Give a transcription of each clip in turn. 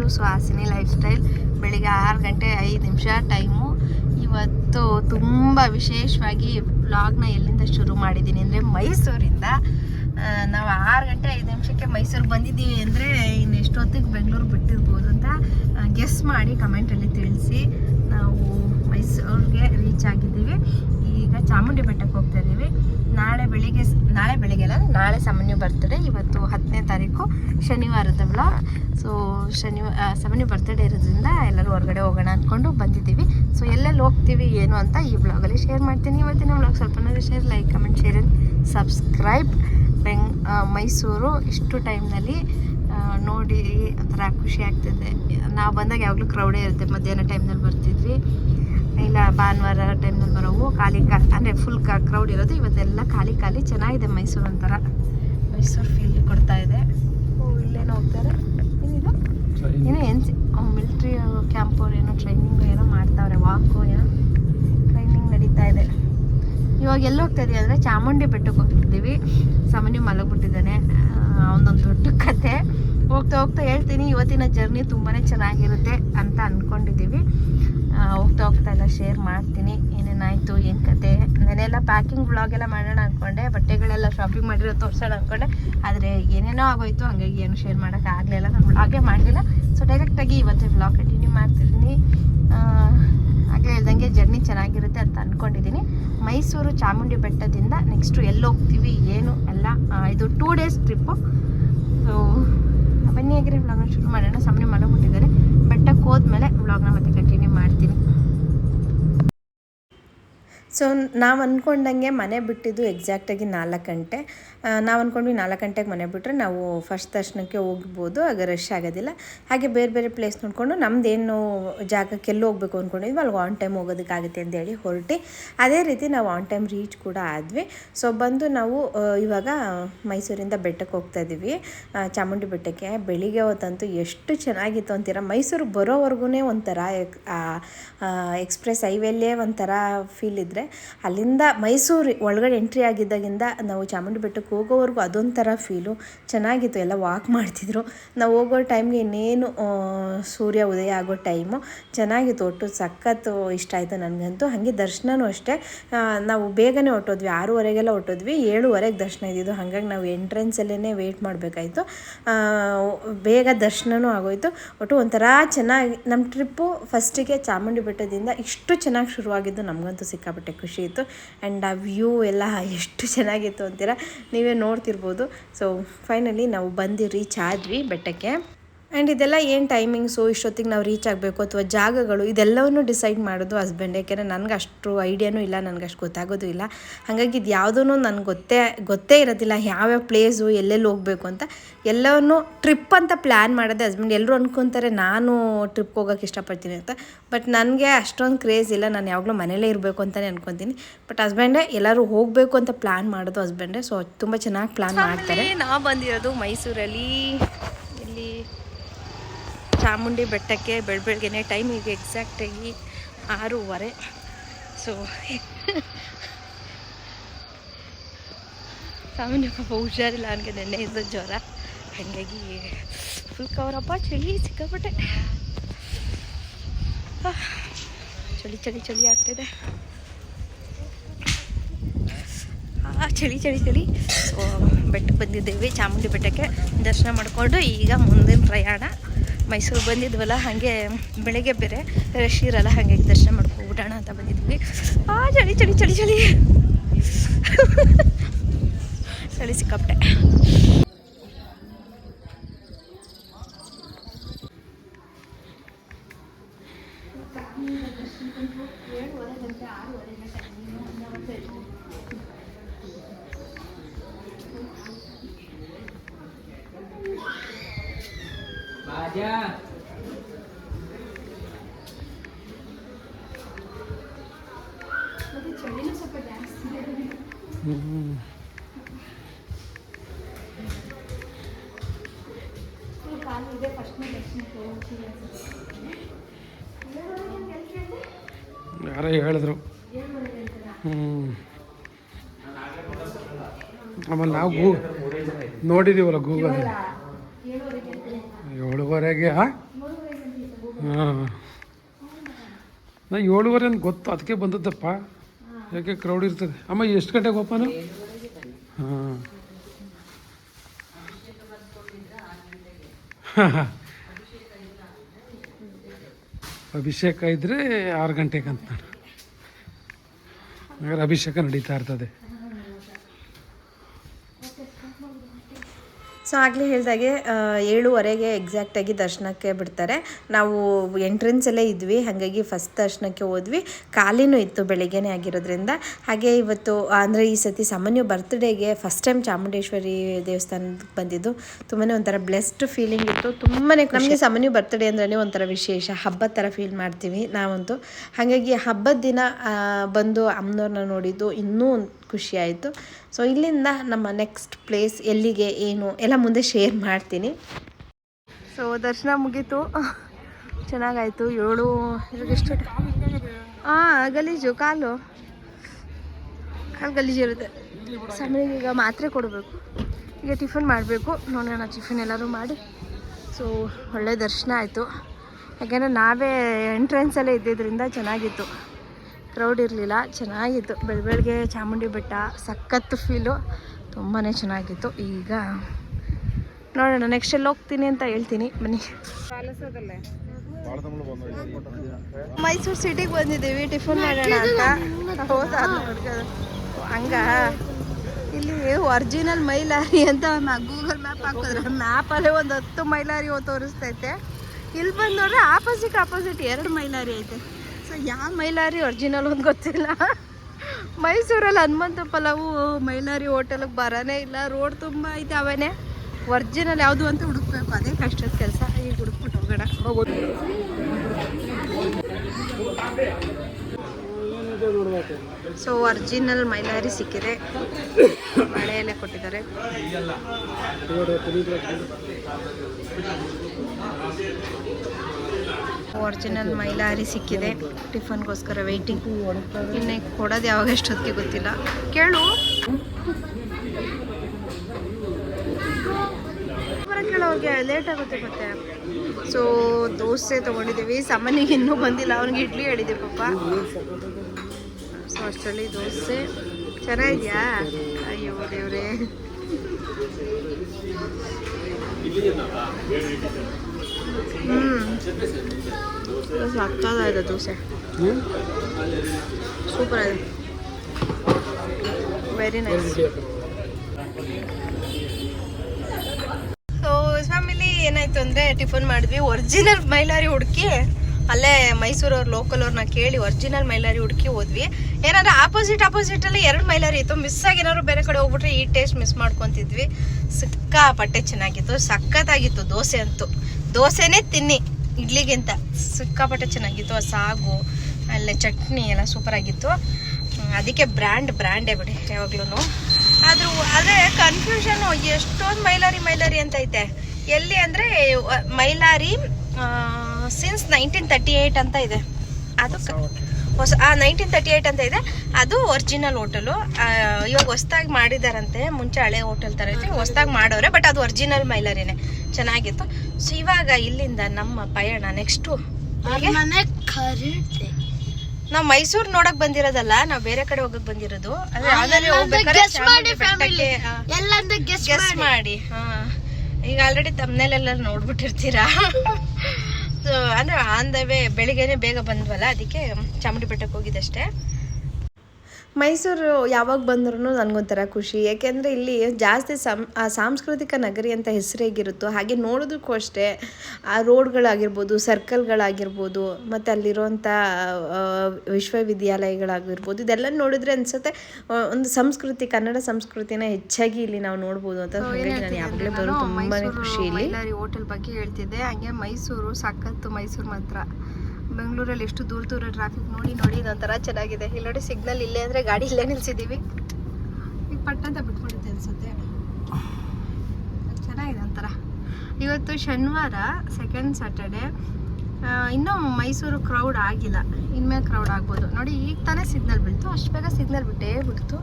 To Suhasini life style ಬೆಳಿಗ್ಗೆ ಆರು ಗಂಟೆ ಐದು ನಿಮಿಷ ಟೈಮು ಇವತ್ತು ತುಂಬ ವಿಶೇಷವಾಗಿ ಬ್ಲಾಗ್ನ ಎಲ್ಲಿಂದ ಶುರು ಮಾಡಿದ್ದೀನಿ ಅಂದರೆ ಮೈಸೂರಿಂದ. ನಾವು ಆರು ಗಂಟೆ ಐದು ನಿಮಿಷಕ್ಕೆ ಮೈಸೂರಿಗೆ ಬಂದಿದ್ದೀವಿ ಅಂದರೆ ಇನ್ನು ಎಷ್ಟೊತ್ತಿಗೆ ಬೆಂಗಳೂರು ಬಿಟ್ಟಿರ್ಬೋದು ಅಂತ ಗೆಸ್ ಮಾಡಿ ಕಮೆಂಟಲ್ಲಿ ತಿಳಿಸಿ. ನಾವು ಮೈಸೂರಿಗೆ ರೀಚ್ ಆಗಿದ್ದೀವಿ. ಚಾಮುಂಡಿ ಬೆಟ್ಟಕ್ಕೆ ಹೋಗ್ತಾ ಇದ್ದೀವಿ. ನಾಳೆ ಬೆಳಿಗ್ಗೆ ನಾಳೆ ಬೆಳಿಗ್ಗೆ ಅಲ್ಲ, ನಾಳೆ ಸಾಮಾನ್ಯ ಬರ್ತಡೆ ಇವತ್ತು ಹತ್ತನೇ ತಾರೀಕು ಶನಿವಾರದ ಬ್ಲಾಗ್ ಸೊ ಶನಿವಾರ ಸಾಮಾನ್ಯ ಬರ್ತಡೇ ಇರೋದ್ರಿಂದ ಎಲ್ಲರೂ ಹೊರಗಡೆ ಹೋಗೋಣ ಅಂದ್ಕೊಂಡು ಬಂದಿದ್ದೀವಿ. ಸೊ ಎಲ್ಲೆಲ್ಲಿ ಹೋಗ್ತೀವಿ, ಏನು ಅಂತ ಈ ಬ್ಲಾಗಲ್ಲಿ ಶೇರ್ ಮಾಡ್ತೀನಿ. ಇವತ್ತಿನ blog ಸ್ವಲ್ಪನಾದ್ರೂ share like comment share subscribe ಬೆಂಗ್ Mysuru ಇಷ್ಟು ಟೈಮ್ನಲ್ಲಿ ನೋಡಿ ಒಂಥರ ಖುಷಿ ಆಗ್ತಿದೆ. ನಾವು ಬಂದಾಗ ಯಾವಾಗಲೂ ಕ್ರೌಡೇ ಇರುತ್ತೆ. ಮಧ್ಯಾಹ್ನ ಟೈಮ್ನಲ್ಲಿ ಬರ್ತಿದ್ವಿ. ಇಲ್ಲ ಭಾನುವಾರ ಟೈಮ್ನಲ್ಲಿ ಬರೋವು ಖಾಲಿ ಕಾ ಅಂದರೆ ಫುಲ್ ಕ್ರೌಡ್ ಇರೋದು. ಇವತ್ತೆಲ್ಲ ಖಾಲಿ ಖಾಲಿ ಚೆನ್ನಾಗಿದೆ ಮೈಸೂರು ಒಂಥರ. ಮೈಸೂರು ಫೀಲ್ ಕೊಡ್ತಾ ಇದೆ. ಓ ಇಲ್ಲೇನೋ ಹೋಗ್ತಾರೆ. ಏನಿದು? ಏನೋ ಎನ್ ಸಿ ಮಿಲ್ಟ್ರಿ ಕ್ಯಾಂಪ್ ಅವ್ರು ಏನೋ ಟ್ರೈನಿಂಗ್ ಏನೋ ಮಾಡ್ತಾವ್ರೆ ವಾಕು ಏನೋ. ಟ್ರೈನಿಂಗ್ ನಡೀತಾ ಇದೆ. ಇವಾಗ ಎಲ್ಲಿ ಹೋಗ್ತಾ ಇದೀವಿ ಅಂದರೆ ಚಾಮುಂಡಿ ಬೆಟ್ಟಕ್ಕೆ ಹೋಗ್ತಿದ್ದೀವಿ. ಸಾಮಾನ್ಯ ಮಲಗಿಬಿಟ್ಟಿದ್ದಾನೆ. ಅವನೊಂದು ದೊಡ್ಡ ಕತೆ. ಹೋಗ್ತಾ ಹೋಗ್ತಾ ಹೇಳ್ತೀನಿ ಇವತ್ತಿನ ಜರ್ನಿ ತುಂಬಾ ಚೆನ್ನಾಗಿರುತ್ತೆ ಅಂತ ಅಂದ್ಕೊಂಡಿದ್ದೀವಿ ಹೋಗ್ತಾ ಹೋಗ್ತಾ ಎಲ್ಲ ಶೇರ್ ಮಾಡ್ತೀನಿ. ಏನೇನಾಯಿತು ಏನು ಕತೆ? ನಾನೆಲ್ಲ ಪ್ಯಾಕಿಂಗ್ ಬ್ಲಾಗ್ ಎಲ್ಲ ಮಾಡೋಣ ಅಂದ್ಕೊಂಡೆ ಬಟ್ಟೆಗಳೆಲ್ಲ ಶಾಪಿಂಗ್ ಮಾಡಿರೋ ತೋರಿಸೋಣ ಅಂದ್ಕೊಂಡೆ ಆದರೆ ಏನೇನೋ ಆಗೋಯ್ತು, ಹಂಗಾಗಿ ಏನು ಶೇರ್ ಮಾಡೋಕ್ಕಾಗಲಿಲ್ಲ ನಾನು ವ್ಲಾಗೇ ಮಾಡಲಿಲ್ಲ. ಸೊ ಡೈರೆಕ್ಟಾಗಿ ಇವತ್ತೇ ಬ್ಲಾಗ್ ಕಂಟಿನ್ಯೂ ಮಾಡ್ತಿದ್ದೀನಿ. ಆಗಲೇ ಹೇಳ್ದಂಗೆ ಜರ್ನಿ ಚೆನ್ನಾಗಿರುತ್ತೆ ಅಂತ ಅಂದ್ಕೊಂಡಿದ್ದೀನಿ ಮೈಸೂರು ಚಾಮುಂಡಿ ಬೆಟ್ಟದಿಂದ ನೆಕ್ಸ್ಟು ಎಲ್ಲಿ ಹೋಗ್ತೀವಿ, ಏನು, ಎಲ್ಲ ಇದು ಟೂ ಡೇಸ್ ಟ್ರಿಪ್ಪು ಸೊ ಬನ್ನಿ ಆಗಿರೋ ವ್ಲಾಗ್ನ ಶುರು ಮಾಡೋಣ. ಸಾಮಾನ್ಯ ಮಲಗಿಬಿಟ್ಟಿದ್ದಾರೆ ಬೆಟ್ಟಕ್ಕೆ ಹೋದ್ಮೇಲೆ ವ್ಲಾಗ್ನ ಮತ್ತೆ ಕಂಟಿನ್ಯೂ ಮಾಡ್ತೀನಿ. ಸೊ ನಾವು ಅಂದ್ಕೊಂಡಂಗೆ ಮನೆ ಬಿಟ್ಟಿದ್ದು ಎಕ್ಸಾಕ್ಟಾಗಿ ನಾಲ್ಕು ಗಂಟೆ. ನಾವು ಅಂದ್ಕೊಂಡ್ವಿ ನಾಲ್ಕು ಗಂಟೆಗೆ ಮನೆ ಬಿಟ್ಟರೆ ನಾವು ಫಸ್ಟ್ ದರ್ಶನಕ್ಕೆ ಹೋಗ್ಬೋದು, ಆಗ ರಶ್ ಆಗೋದಿಲ್ಲ. ಹಾಗೆ ಬೇರೆ ಬೇರೆ ಪ್ಲೇಸ್ ನೋಡಿಕೊಂಡು ನಮ್ಮದೇನು ಜಾಗಕ್ಕೆ ಎಲ್ಲಿ ಹೋಗ್ಬೇಕು ಅಂದ್ಕೊಂಡಿದ್ವಿ ಅಲ್ಲಿ ಆನ್ ಟೈಮ್ ಹೋಗೋದಕ್ಕಾಗುತ್ತೆ ಅಂತೇಳಿ ಹೊರಟಿ. ಅದೇ ರೀತಿ ನಾವು ಆನ್ ಟೈಮ್ ರೀಚ್ ಕೂಡ ಆದ್ವಿ. ಸೊ ಬಂದು ನಾವು ಇವಾಗ ಮೈಸೂರಿಂದ ಬೆಟ್ಟಕ್ಕೆ ಹೋಗ್ತಾ ಇದ್ದೀವಿ ಚಾಮುಂಡಿ ಬೆಟ್ಟಕ್ಕೆ. ಬೆಳಿಗ್ಗೆ ಹೊತ್ತಂತೂ ಎಷ್ಟು ಚೆನ್ನಾಗಿತ್ತು ಅಂತೀರ? ಮೈಸೂರಿಗೆ ಬರೋವರೆಗೂ ಒಂಥರ ಎಕ್ಸ್ಪ್ರೆಸ್ ಹೈವೇಲ್ಲೇ ಒಂಥರ ಫೀಲ್ ಇದ್ದರೆ ಅಲ್ಲಿಂದ ಮೈಸೂರು ಒಳಗಡೆ ಎಂಟ್ರಿ ಆಗಿದ್ದಾಗಿಂದ ನಾವು ಚಾಮುಂಡಿ ಬೆಟ್ಟಕ್ಕೆ ಹೋಗೋವರೆಗೂ ಅದೊಂಥರ ಫೀಲು ಚೆನ್ನಾಗಿತ್ತು, ಎಲ್ಲ ವಾಕ್ ಮಾಡ್ತಿದ್ರು. ನಾವು ಹೋಗೋ ಟೈಮ್ಗೆ ಇನ್ನೇನು ಸೂರ್ಯ ಉದಯ ಆಗೋ ಟೈಮು ಚೆನ್ನಾಗಿತ್ತು, ಒಟ್ಟು ಸಖತ್ತು ಇಷ್ಟ ಆಯಿತು ನನಗಂತೂ. ಹಾಗೆ ದರ್ಶನವೂ ಅಷ್ಟೇ. ನಾವು ಬೇಗನೆ ಹೊಟ್ಟೋದ್ವಿ ಆರೂವರೆಗೆಲ್ಲ ಹೊಟ್ಟೋದ್ವಿ ಏಳುವರೆಗೆ ದರ್ಶನ ಇದ್ದಿದ್ದು. ಹಾಗಾಗಿ ನಾವು ಎಂಟ್ರೆನ್ಸಲ್ಲೇ ವೆಯ್ಟ್ ಮಾಡಬೇಕಾಯಿತು. ಬೇಗ ದರ್ಶನವೂ ಆಗೋಯ್ತು. ಒಟ್ಟು ಒಂಥರ ಚೆನ್ನಾಗಿ ನಮ್ಮ ಟ್ರಿಪ್ಪು ಫಸ್ಟಿಗೆ ಚಾಮುಂಡಿ ಬೆಟ್ಟದಿಂದ ಇಷ್ಟು ಚೆನ್ನಾಗಿ ಶುರುವಾಗಿದ್ದು ನಮಗಂತೂ ಸಿಕ್ಕಾಪಟ್ಟೆ ಖುಷಿ ಇತ್ತು. ಆ್ಯಂಡ್ ಆ ವ್ಯೂ ಎಲ್ಲ ಎಷ್ಟು ಚೆನ್ನಾಗಿತ್ತು ಅಂತೀರ? ನೀವೇ ನೋಡ್ತಿರ್ಬೋದು. ಸೊ ಫೈನಲಿ ನಾವು ಬಂದು ರೀಚ್ ಆದ್ವಿ ಬೆಟ್ಟಕ್ಕೆ. ಆ್ಯಂಡ್ ಇದೆಲ್ಲ ಏನು ಟೈಮಿಂಗ್ಸು ಇಷ್ಟೊತ್ತಿಗೆ ನಾವು ರೀಚ್ ಆಗಬೇಕು ಅಥವಾ ಜಾಗಗಳು ಇದೆಲ್ಲವನ್ನು ಡಿಸೈಡ್ ಮಾಡೋದು ಹಸ್ಬೆಂಡ್ ಯಾಕೆಂದರೆ ನನಗೆ ಅಷ್ಟು ಐಡಿಯಾನೂ ಇಲ್ಲ ನನಗೆ ಅಷ್ಟು ಗೊತ್ತಾಗೋದು ಇಲ್ಲ. ಹಾಗಾಗಿ ಇದು ಯಾವುದೂ ನನಗೆ ಗೊತ್ತೇ ಗೊತ್ತೇ ಇರೋದಿಲ್ಲ ಯಾವ್ಯಾವ ಪ್ಲೇಸು ಎಲ್ಲೆಲ್ಲಿ ಹೋಗಬೇಕು ಅಂತ. ಎಲ್ಲವನ್ನು ಟ್ರಿಪ್ ಅಂತ ಪ್ಲ್ಯಾನ್ ಮಾಡೋದೇ ಹಸ್ಬೆಂಡ್ ಎಲ್ಲರೂ ಅಂದ್ಕೊತಾರೆ ನಾನು ಟ್ರಿಪ್ಗೆ ಹೋಗೋಕೆ ಇಷ್ಟಪಡ್ತೀನಿ ಅಂತ. ಬಟ್ ನನಗೆ ಅಷ್ಟೊಂದು ಕ್ರೇಜ್ ಇಲ್ಲ ನಾನು ಯಾವಾಗಲೂ ಮನೇಲೇ ಇರಬೇಕು ಅಂತಲೇ ಅನ್ಕೊತೀನಿ. ಬಟ್ ಹಸ್ಬೆಂಡೇ ಎಲ್ಲರೂ ಹೋಗಬೇಕು ಅಂತ ಪ್ಲ್ಯಾನ್ ಮಾಡೋದು ಹಸ್ಬೆಂಡೇ ಸೊ ತುಂಬ ಚೆನ್ನಾಗಿ ಪ್ಲ್ಯಾನ್ ಮಾಡ್ತಾರೆ. ನಾವು ಬಂದಿರೋದು ಮೈಸೂರಲ್ಲಿ. ಚಾಮುಂಡಿ ಬೆಟ್ಟಕ್ಕೆ ಬೆಳ ಬೆಳಗ್ಗೆನೆ ಟೈಮ್ ಈಗ ಎಕ್ಸಾಕ್ಟಾಗಿ ಆರೂವರೆ. ಸೊ ಸಾಮಾನ್ಯ ಪಾಪ ಹುಷಾರಿಲ್ಲ, ನನಗೆ ನೆನ್ನೆ ಇದ್ದ ಜ್ವರ. ಹಾಗಾಗಿ ಫುಲ್ ಕವರಪ್ಪ ಚಳಿ, ಸಿಕ್ಕಾಪಟ್ಟೆ. ಚಳಿ ಚಳಿ ಚಳಿ ಆಗ್ತಿದೆ. ಚಳಿ ಚಳಿ ಚಳಿ. ಬೆಟ್ಟಕ್ಕೆ ಬಂದಿದ್ದೇವೆ, ಚಾಮುಂಡಿ ಬೆಟ್ಟಕ್ಕೆ. ದರ್ಶನ ಮಾಡಿಕೊಂಡು ಈಗ ಮುಂದಿನ ಪ್ರಯಾಣ. ಮೈಸೂರು ಬಂದಿದ್ವಲ್ಲ, ಹಾಗೆ ಬೆಳಗ್ಗೆ ಬೇರೆ ರಶ್ ಇರಲ್ಲ ಹಾಗೆ ದರ್ಶನ ಮಾಡ್ಕೊಂಡ್ಬಿಡೋಣ ಅಂತ ಬಂದಿದ್ವಿ. ಆ, ಚಳಿ ಚಳಿ ಚಳಿ ಚಳಿ. ಚಳಿ ಸಿಕ್ಕಾಪಟ್ಟೆ. ಯಾರೋ ಹೇಳಿದ್ರು. ಹ್ಞೂ ಆಮೇಲೆ ನಾವು ಗೂ ನೋಡಿದ್ದೀವಲ್ಲ ಗೂಗಲ್. ಏಳುವರೆಗೆ? ಹಾಂ. ನಾ ಏಳುವರೆ ಅಂತ ಗೊತ್ತು, ಅದಕ್ಕೆ ಬಂದದ್ದಪ್ಪ. ಯಾಕೆ ಕ್ರೌಡ್ ಇರ್ತದೆ. ಅಮ್ಮ, ಎಷ್ಟು ಗಂಟೆಗೆ ಓಪನು ಹಾಂ. ಅಭಿಷೇಕ ಇದ್ದರೆ ಆರು ಗಂಟೆಗೆ ಅಂತ ನಾನು ಹಾಗಾದ್ರೆ ಅಭಿಷೇಕ ನಡೀತಾ ಇರ್ತದೆ. ಸೊ ಆಗಲೇ ಹೇಳಿದಾಗೆ ಏಳುವರೆಗೆ ಎಕ್ಸಾಕ್ಟಾಗಿ ದರ್ಶನಕ್ಕೆ ಬಿಡ್ತಾರೆ. ನಾವು ಎಂಟ್ರೆನ್ಸಲ್ಲೇ ಇದ್ವಿ, ಹಾಗಾಗಿ ಫಸ್ಟ್ ದರ್ಶನಕ್ಕೆ ಹೋದ್ವಿ. ಖಾಲಿನೂ ಇತ್ತು ಬೆಳಿಗ್ಗೆನೇ ಆಗಿರೋದ್ರಿಂದ. ಹಾಗೆ ಇವತ್ತು ಅಂದರೆ ಈ ಸತಿ ಸಾಮಾನ್ಯ ಬರ್ತ್ಡೇಗೆ ಫಸ್ಟ್ ಟೈಮ್ ಚಾಮುಂಡೇಶ್ವರಿ ದೇವಸ್ಥಾನಕ್ಕೆ ಬಂದಿದ್ದು. ತುಂಬಾ ಒಂಥರ ಬ್ಲೆಸ್ಡ್ ಫೀಲಿಂಗ್ ಇತ್ತು. ತುಂಬಾ ನಮಗೆ ಸಾಮಾನ್ಯ ಬರ್ತ್ಡೇ ಅಂದ್ರೆ ಒಂಥರ ವಿಶೇಷ. ಹಬ್ಬದ ಥರ ಫೀಲ್ ಮಾಡ್ತೀವಿ ನಾವಂತೂ. ಹಾಗಾಗಿ ಹಬ್ಬದ ದಿನ ಬಂದು ಅಮ್ಮನವ್ರನ್ನ ನೋಡಿದ್ದು ಇನ್ನೂ ಖುಷಿ ಆಯಿತು. ಸೊ ಇಲ್ಲಿಂದ ನಮ್ಮ ನೆಕ್ಸ್ಟ್ ಪ್ಲೇಸ್ ಎಲ್ಲಿಗೆ, ಏನು, ಎಲ್ಲ ಮುಂದೆ ಶೇರ್ ಮಾಡ್ತೀನಿ. ಸೊ ದರ್ಶನ ಮುಗೀತು. ಚೆನ್ನಾಗಾಯಿತು. ಏಳು ಎಷ್ಟು ಹಾಂ ಗಲೀಜು, ಕಾಲು. ಕಾಲು ಗಲೀಜು ಇರುತ್ತೆ. ಸಮಯಕ್ಕೆ ಈಗ ಮಾತ್ರೆ ಕೊಡಬೇಕು. ಈಗ ಟಿಫನ್ ಮಾಡಬೇಕು. ನೋಡೋಣ ಟಿಫನ್ ಎಲ್ಲರೂ ಮಾಡಿ. ಸೊ ಒಳ್ಳೆ ದರ್ಶನ ಆಯಿತು. ಯಾಕೆಂದರೆ ನಾವೇ ಎಂಟ್ರೆನ್ಸಲ್ಲೇ ಇದ್ದಿದ್ದರಿಂದ ಚೆನ್ನಾಗಿತ್ತು. ಕ್ರೌಡ್ ಇರಲಿಲ್ಲ ಚೆನ್ನಾಗಿತ್ತು. ಬೆಳ ಬೆಳಗ್ಗೆ ಚಾಮುಂಡಿ ಬೆಟ್ಟ ಸಖತ್ತು ಫೀಲು ತುಂಬಾ ಚೆನ್ನಾಗಿತ್ತು. ಈಗ ನೋಡೋಣ ನೆಕ್ಸ್ಟ್ ಎಲ್ಲಿ ಹೋಗ್ತೀನಿ ಅಂತ ಹೇಳ್ತೀನಿ. ಬನ್ನಿ. ಮೈಸೂರು ಸಿಟಿಗೆ ಬಂದಿದ್ದೀವಿ. ಟಿಫನ್ ಮಾಡೋಣ ಅಂತ. ಹೌದಾ. ಹಂಗ? ಇಲ್ಲಿ ಒರಿಜಿನಲ್ ಮೈಲಾರಿ ಅಂತ ಗೂಗಲ್ ಮ್ಯಾಪ್ ಹಾಕಿದ್ರೆ. ಮ್ಯಾಪಲ್ಲೇ ಒಂದು ಹತ್ತು ಮೈಲಾರಿ ತೋರಿಸ್ತೈತೆ. ಇಲ್ಲಿ ಬಂದು ನೋಡ್ರೆ ಆಪೋಸಿಟ್ ಆಪೋಸಿಟ್ ಎರಡು ಮೈಲಾರಿ ಐತೆ. ಸೊ ಯಾವ ಮೈಲಾರಿ ಒರಿಜಿನಲ್ ಒಂದು ಗೊತ್ತಿಲ್ಲ. ಮೈಸೂರಲ್ಲಿ ಹನುಮಂತ ಪಲಾವು ಮೈಲಾರಿ ಹೋಟೆಲ್ಗೆ ಬರೋನೇ ಇಲ್ಲ. ರೋಡ್ ತುಂಬ ಐತೆ ಅವನೇ. ಒರಿಜಿನಲ್ ಯಾವುದು ಅಂತ ಹುಡುಕ್ಬೇಕು. ಅದೇ ಕಷ್ಟದ ಕೆಲಸ. ಈಗ ಹುಡುಕ್ಬಿಟ್ಟು ಹೋಗೋಣ. ಸೊ ಒರಿಜಿನಲ್ ಮೈಲಾರಿ ಸಿಕ್ಕಿದೆ. ಮಳೆಯಲ್ಲೇ ಕೊಟ್ಟಿದ್ದಾರೆ. ಒರಿಜಿನಲ್ ಮೈಲಾರಿ ಸಿಕ್ಕಿದೆ. ಟಿಫನ್ಗೋಸ್ಕರ ವೆಯ್ಟಿಂಗ್ ಇನ್ನೇ ಕೊಡೋದು ಯಾವಾಗ ಎಷ್ಟೊತ್ತಿಗೆ ಗೊತ್ತಿಲ್ಲ. ಕೇಳು. ಕೇಳೋರಿಗೆ ಲೇಟ್ ಆಗುತ್ತೆ ಮತ್ತೆ. ಸೊ ದೋಸೆ ತಗೊಂಡಿದ್ದೀವಿ. ಸಾಮಾನ್ಯಗೆ ಇನ್ನೂ ಬಂದಿಲ್ಲ. ಅವ್ನಿಗೆ ಇಡ್ಲಿ ಹೇಳಿದೆ ಪಾಪ. ಸೊ ಅಷ್ಟರಲ್ಲಿ ದೋಸೆ. ಚೆನ್ನಾಗಿದೆಯಾ? ಅಯ್ಯೋ ದೇವ್ರೆ. ಹ್ಞೂ ಇದೆ dosa super very nice so family ಏನಾಯ್ತು ಅಂದ್ರೆ ಟಿಫನ್ ಮಾಡಿದ್ವಿ. ಒರಿಜಿನಲ್ ಮೈಲಾರಿ ಹುಡುಕಿ ಅಲ್ಲೇ ಮೈಸೂರವ್ರ ಲೋಕಲ್ ಅವ್ರನ್ನ ಕೇಳಿ ಒರಿಜಿನಲ್ ಮೈಲಾರಿ ಹುಡುಕಿ ಹೋದ್ವಿ. ಏನಾದ್ರೆ ಆಪೋಸಿಟ್ ಆಪೋಸಿಟ್ ಅಲ್ಲಿ ಎರಡು ಮೈಲಾರಿ ಇತ್ತು. ಮಿಸ್ ಆಗಿನಾದ್ರು ಬೇರೆ ಕಡೆ ಹೋಗ್ಬಿಟ್ರೆ ಈ ಟೇಸ್ಟ್ ಮಿಸ್ ಮಾಡ್ಕೊಂತಿದ್ವಿ. ಸಿಕ್ಕಾಪಟ್ಟೆ ಚೆನ್ನಾಗಿತ್ತು. ಸಖತ್ತಾಗಿತ್ತು ದೋಸೆ ಅಂತೂ. ದೋಸೆನೇ ತಿನ್ನಿ. ಇಡ್ಲಿಗಿಂತ ಸಿಕ್ಕಾಪಟ್ಟೆ ಚೆನ್ನಾಗಿತ್ತು. ಆ ಸಾಗು, ಅಲ್ಲೇ ಚಟ್ನಿ ಎಲ್ಲ ಸೂಪರ್ ಆಗಿತ್ತು. ಅದಕ್ಕೆ ಬ್ರ್ಯಾಂಡ್ ಬ್ರ್ಯಾಂಡೇ ಬಿಡಿ ಯಾವಾಗ್ಲೂ ಆದರೂ ಅದೇ ಕನ್ಫ್ಯೂಷನ್ ಎಷ್ಟೊಂದು ಮೈಲಾರಿ ಮೈಲಾರಿ ಅಂತ ಐತೆ. ಎಲ್ಲಿ ಅಂದ್ರೆ Mylari since nineteen thirty eight ಅಂತ ಇದೆ. ಅದು ಹೊಸ, ಆ ನೈನ್ಟೀನ್ ತರ್ಟಿ ಏಯ್ಟ್ ಅಂತ ಇದೆ. ಅದು ಒರಿಜಿನಲ್ ಹೋಟೆಲು ಇವಾಗ ಹೊಸ್ದಾಗಿ ಮಾಡಿದಾರಂತೆ. ಮುಂಚೆ ಹಳೆ ಹೋಟೆಲ್ ಥರ ಇತ್ತು. ಹೊಸ್ದಾಗಿ ಮಾಡೋರೆ ಬಟ್ ಅದು ಒರಿಜಿನಲ್ ಮೈಲಾರಿನೇ. ಚೆನ್ನಾಗಿತ್ತು. ಸೊ ಇವಾಗ ಇಲ್ಲಿಂದ ನಮ್ಮ ಪಯಣ ನೆಕ್ಸ್ಟು ನಾವು ಮೈಸೂರ್ ನೋಡಕ್ ಬಂದಿರೋದಲ್ಲ ನಾವು ಬೇರೆ ಕಡೆ ಹೋಗಕ್ ಬಂದಿರೋದು. ಗೆಸ್ ಮಾಡಿ ಹಾ. ಈಗ ಆಲ್ರೆಡಿ ತಮ್ಮನೇಲೆಲ್ಲ ನೋಡ್ಬಿಟ್ಟಿರ್ತೀರಾ? ಸೊ ಅಂದ್ರೆ ಆನ್ ದ ವೇ ಬೆಳಿಗ್ಗೆನೆ ಬೇಗ ಬಂದ್ವಲ್ಲ ಅದಕ್ಕೆ ಚಾಮುಂಡಿ ಬೆಟ್ಟಕ್ಕೆ ಹೋಗಿದ್ದಷ್ಟೇ. ಮೈಸೂರು ಯಾವಾಗ ಬಂದ್ರೂ ನನಗೊಂಥರ ಖುಷಿ. ಯಾಕೆಂದರೆ ಇಲ್ಲಿ ಜಾಸ್ತಿ ಸಂ ಆ ಸಾಂಸ್ಕೃತಿಕ ನಗರಿ ಅಂತ ಹೆಸರೇಗಿರುತ್ತೋ ಹಾಗೆ ನೋಡೋದಕ್ಕೂ ಅಷ್ಟೇ ಆ ರೋಡ್ಗಳಾಗಿರ್ಬೋದು ಸರ್ಕಲ್ಗಳಾಗಿರ್ಬೋದು ಮತ್ತು ಅಲ್ಲಿರುವಂಥ ವಿಶ್ವವಿದ್ಯಾಲಯಗಳಾಗಿರ್ಬೋದು ಇದೆಲ್ಲ ನೋಡಿದ್ರೆ ಅನ್ಸುತ್ತೆ ಒಂದು ಸಂಸ್ಕೃತಿ ಕನ್ನಡ ಸಂಸ್ಕೃತಿನ ಹೆಚ್ಚಾಗಿ ಇಲ್ಲಿ ನಾವು ನೋಡ್ಬೋದು ಅಂತ ನಾನು ಯಾವಾಗಲೇ ತುಂಬಾ ಖುಷಿ ಇಲ್ಲಿ. ಹೋಟೆಲ್ ಬಗ್ಗೆ ಹೇಳ್ತಿದ್ದೆ. ಹಾಗೆ ಮೈಸೂರು ಸಖತ್ತು ಮೈಸೂರು ಮಾತ್ರ. ಬೆಂಗಳೂರಲ್ಲಿ ಎಷ್ಟು ದೂರ ದೂರ ಟ್ರಾಫಿಕ್ ನೋಡಿ ನೋಡಿ, ಇದೊಂಥರ ಚೆನ್ನಾಗಿದೆ. ಇಲ್ಲಿ ನೋಡಿ ಸಿಗ್ನಲ್ ಇಲ್ಲೇ ಅಂದರೆ ಗಾಡಿ ಇಲ್ಲೇ ನಿಲ್ಸಿದ್ದೀವಿ ಈಗ ಪಟ್ಟಂತ ಬಿಟ್ಬಿಡುತ್ತೆ ಅನಿಸುತ್ತೆ. ಚೆನ್ನಾಗಿದೆ ಒಂಥರ. ಇವತ್ತು ಶನಿವಾರ ಸೆಕೆಂಡ್ ಸ್ಯಾಟರ್ಡೆ ಇನ್ನೂ ಮೈಸೂರು ಕ್ರೌಡ್ ಆಗಿಲ್ಲ. ಇನ್ಮೇಲೆ ಕ್ರೌಡ್ ಆಗ್ಬೋದು. ನೋಡಿ, ಈಗ ತಾನೇ ಸಿಗ್ನಲ್ ಬಿಡ್ತು ಅಷ್ಟು ಬೇಗ ಸಿಗ್ನಲ್ ಬಿಟ್ಟೇ ಬಿಡ್ತು.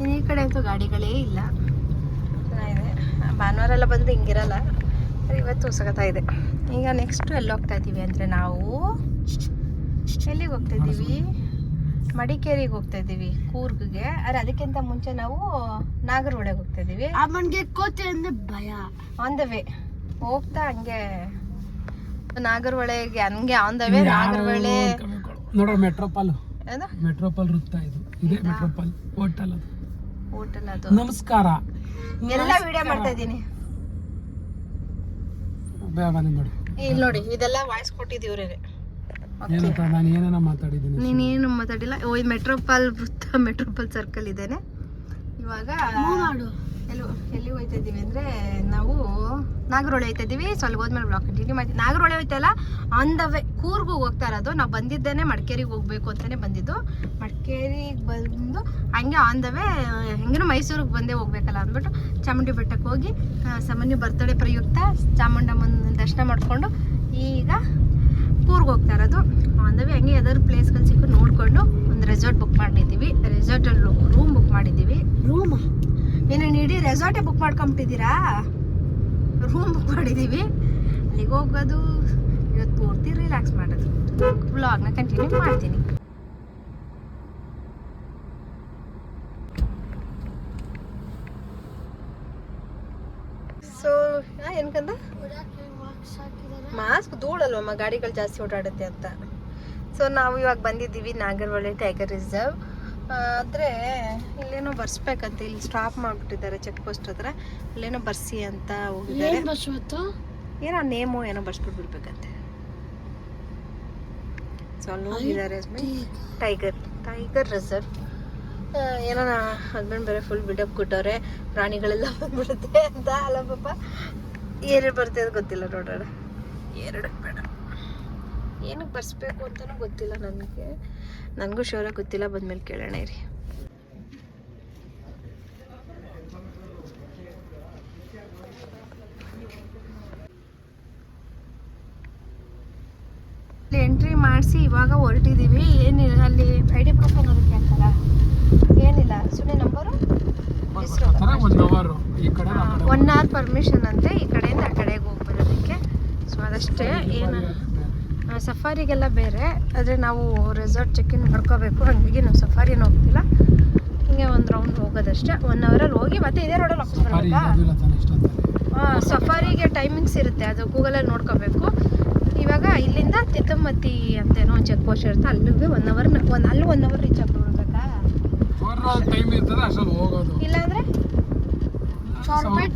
ಇನ್ನು ಈ ಕಡೆ ಅಂತೂ ಗಾಡಿಗಳೇ ಇಲ್ಲ. ಚೆನ್ನಾಗಿದೆ. ಭಾನುವಾರ ಎಲ್ಲ ಬಂದರೆ ಹಿಂಗಿರಲ್ಲ. ಇವತ್ತು ಸಖತ್ತಾಗಿದೆ. ಈಗ ನೆಕ್ಸ್ಟು ಎಲ್ಲಿ ಹೋಗ್ತಾ ಇದ್ದೀವಿ ಅಂದರೆ ನಾವು ಎಲ್ಲಿಗೆ ಹೋಗ್ತಾ ಇದ್ದೀವಿ? ಮಡಿಕೇರಿಗೆ ಹೋಗ್ತಾ ಇದ್ದೀವಿ ಕೂರ್ಗ್ಗೆ. ಅರೆ ಅದಕ್ಕಿಂತ ಮುಂಚೆ ನಾವು ನಾಗರಹೊಳೆಗೆ ಹೋಗ್ತಾ ಇದ್ದೀವಿ. ಅಮ್ಮನ್ಗೆ ಕೋತಿ ಅಂದ್ರೆ ಭಯ. ಆನ್ ದ ವೇ ಹೋಗ್ತಾ ಹಂಗೆ ನಾಗರಹೊಳೆಗೆ ಹಂಗೆ ಆನ್ ದ ವೇ ನಾಗರಹೊಳೆ. ನೋಡೋ ಮೆಟ್ರೋಪಾಲ್. ಏನು? ಮೆಟ್ರೋಪಾಲ್ ವೃತ್ತ ಇದು? ಇದೇ ಮೆಟ್ರೋಪಾಲ್ ಹೋಟೆಲ್ ಅದು. ಹೋಟೆಲ್ ಅದು. ನಮಸ್ಕಾರ. ಎಲ್ಲ ವಿಡಿಯೋ ಮಾಡ್ತಾ ಇದ್ದೀನಿ. ನೋಡಿ. ಇಲ್ಲಿ ನೋಡಿ ಇದೆಲ್ಲ ವಾಯ್ಸ್ ಕೊಟ್ಟಿದ್ದೀವಿ ಇವ್ರಿಗೆ ಏನಂತ ನಾನು ಏನೇನ ಮಾತಾಡಿದ್ದೀನಿ ನೀನೇನು ಮಾತಾಡಿಲ್ಲ. ಓ ಈ ಮೆಟ್ರೋಪಾಲ್ ವೃತ್ತ ಮೆಟ್ರೋಪಾಲ್ ಸರ್ಕಲ್ ಇದ್ದೇನೆ ಇವಾಗ ಎಲ್ಲಿ ಎಲ್ಲಿ ಹೋಯ್ತಾ ಇದ್ದೀವಿ ಅಂದರೆ ನಾವು ನಾಗರಹೊಳೆ ಹೋಯ್ತಾ ಇದ್ದೀವಿ ಸ್ವಲ್ಪ ಹೋದ್ಮೇಲೆ ಬ್ಲಾಕ್ ಕಂಟಿನ್ಯೂ ಮಾಡ್ತೀವಿ ನಾಗರಹೊಳೆ ಹೋಯ್ತಲ್ಲ ಆನ್ ದ ವೇ ಕೂರ್ಗೂ ಹೋಗ್ತಾ ಇರೋದು. ನಾವು ಬಂದಿದ್ದೇನೆ ಮಡಿಕೇರಿಗೆ ಹೋಗ್ಬೇಕು ಅಂತಲೇ ಬಂದಿದ್ದು. ಮಡಿಕೇರಿಗೆ ಬಂದು ಹಂಗೆ ಆನ್ ದ ವೇ ಹೆಂಗಿನೂ ಮೈಸೂರಿಗೆ ಬಂದೇ ಹೋಗ್ಬೇಕಲ್ಲ ಅಂದ್ಬಿಟ್ಟು ಚಾಮುಂಡಿ ಬೆಟ್ಟಕ್ಕೆ ಹೋಗಿ ಸಾಮಾನ್ಯ ಬರ್ತಡೇ ಪ್ರಯುಕ್ತ ಚಾಮುಂಡಮ್ಮನ ದರ್ಶನ ಮಾಡಿಕೊಂಡು ಈಗ ಕೂರ್ಗ್ ಹೋಗ್ತಾ ಇರೋದು. ಆನ್ ದ ವೇ ಹಂಗೆ ಯಾವ್ದಾದ್ರು ಪ್ಲೇಸ್ಗಳು ಸಿಕ್ಕು ನೋಡಿಕೊಂಡು ಒಂದು ರೆಸಾರ್ಟ್ ಬುಕ್ ಮಾಡಿದ್ದೀವಿ ರೆಸಾರ್ಟಲ್ಲಿ ರೂಮ್ ಬುಕ್ ಮಾಡಿದ್ದೀವಿ ರೂಮ್ ಏನೇನು ಇಡೀ ರೆಸಾರ್ಟೇ ಬುಕ್ ಮಾಡ್ಕೊಂಬಿಟ್ಟಿದ್ದೀರಾ? ರೂಮ್ ಬುಕ್ ಮಾಡಿದ್ದೀವಿ ಅಲ್ಲಿಗೆ ಹೋಗೋದು ಇವತ್ತು ಪೂರ್ತಿ ರಿಲ್ಯಾಕ್ಸ್ ಮಾಡೋದು. ವ್ಲಾಗ್ನ ಕಂಟಿನ್ಯೂ ಮಾಡ್ತೀನಿ. ಸೊ ಏನಕಂದ ಧೂಳಲ್ವಮ್ಮ ಗಾಡಿಗಳು ಜಾಸ್ತಿ ಓಡಾಡುತ್ತೆ ಅಂತ. ಸೊ ನಾವು ಇವಾಗ ಬಂದಿದ್ದೀವಿ ನಾಗರವಳ್ಳಿ ಟೈಗರ್ ರಿಸರ್ವ್ ಆದರೆ ಇಲ್ಲೇನೋ ಬರ್ಸ್ಬೇಕಂತ ಇಲ್ಲಿ ಸ್ಟಾಪ್ ಮಾಡಿಬಿಟ್ಟಿದ್ದಾರೆ ಚೆಕ್ ಪೋಸ್ಟ್ ಹತ್ರ. ಅಲ್ಲೇನೋ ಬರ್ಸಿ ಅಂತ ಹೋಗಿದ್ದಾರೆ. ಏನ್ ಏನೋ ನೇಮು ಏನೋ ಬರ್ಸ್ಬಿಟ್ಟು ಬಿಡ್ಬೇಕಂತೆ ಸೊ ಅಲ್ಲಿ ಹೋಗಿದ್ದಾರೆ ಟೈಗರ್ ಟೈಗರ್ ರಿಸರ್ವ್ ಏನೋ ಹಸ್ಬೆಂಡ್ ಬೇರೆ ಫುಲ್ ಬಿಡಪ್ ಕೊಟ್ಟವ್ರೆ. ಪ್ರಾಣಿಗಳೆಲ್ಲ ಬಂದ್ಬಿಡುತ್ತೆ ಅಂತ. ಅಲ್ಲ ಪಾಪ ಏನೇನು ಬರ್ತದೆ ಅದು ಗೊತ್ತಿಲ್ಲ ನೋಡೋಣ. ಎರಡು ಬೇಡ. ಏನಕ್ಕೆ ಬರ್ಸ್ಬೇಕು ಅಂತಲೂ ಗೊತ್ತಿಲ್ಲ ನನಗೆ. ನನಗೂ ಶೋರ ಗೊತ್ತಿಲ್ಲ ಬಂದ್ಮೇಲೆ ಕೇಳೋಣ ಇರಿ. ಎಂಟ್ರಿ ಮಾಡಿಸಿ ಇವಾಗ ಹೊರಟಿದ್ದೀವಿ ಏನಿಲ್ಲ ಅಲ್ಲಿ ಐ ಡಿ ಪ್ರೂಫ್ ಏನಾದ್ರು ಕೇಳ್ತಾರ ಏನಿಲ್ಲ. ಸುಮ್ಮನೆ ನಂಬರು? ಒನ್ ಅವರ್ ಪರ್ಮಿಷನ್ ಅಂತೆ ಈ ಕಡೆಯಿಂದ ಆ ಕಡೆಗೆ ಹೋಗಿ. ಸೊ ಅದಷ್ಟೇ ಏನು ಸಫಾರಿಗೆಲ್ಲ ಬೇರೆ ಆದರೆ ನಾವು ರೆಸಾರ್ಟ್ ಚೆಕ್ ಇನ್ ಮಾಡ್ಕೋಬೇಕು. ಹಾಗಾಗಿ ನಾವು ಸಫಾರಿನ ಹೋಗ್ತಿಲ್ಲ. ಹಿಂಗೆ ಒಂದು ರೌಂಡ್ ಹೋಗೋದಷ್ಟೇ. ಒನ್ ಅವರಲ್ಲಿ ಹೋಗಿ ಮತ್ತೆ ಇದೇ ರೋಡಲ್ಲಿ ವಾಪಸ್ ಬರಬೇಕಾ? ಹಾಂ ಸಫಾರಿಗೆ ಟೈಮಿಂಗ್ಸ್ ಇರುತ್ತೆ. ಅದು ಗೂಗಲಲ್ಲಿ ನೋಡ್ಕೋಬೇಕು. ಇವಾಗ ಇಲ್ಲಿಂದ ತಿತ್ತಮತ್ತಿ ಅಂತೇನೋ ಒಂದು ಚೆಕ್ ಪೋಸ್ಟ್ ಇರುತ್ತೆ. ಅಲ್ಲಿಗೆ ಒನ್ ಅವರ್ ಒಂದು ಅಲ್ಲಿ ಒನ್ ಅವರ್ ರೀಚ್ ಹೋಗೋದು. ಇಲ್ಲಾಂದ್ರೆ ಸಾವಿರ ರೂಪಾಯಿ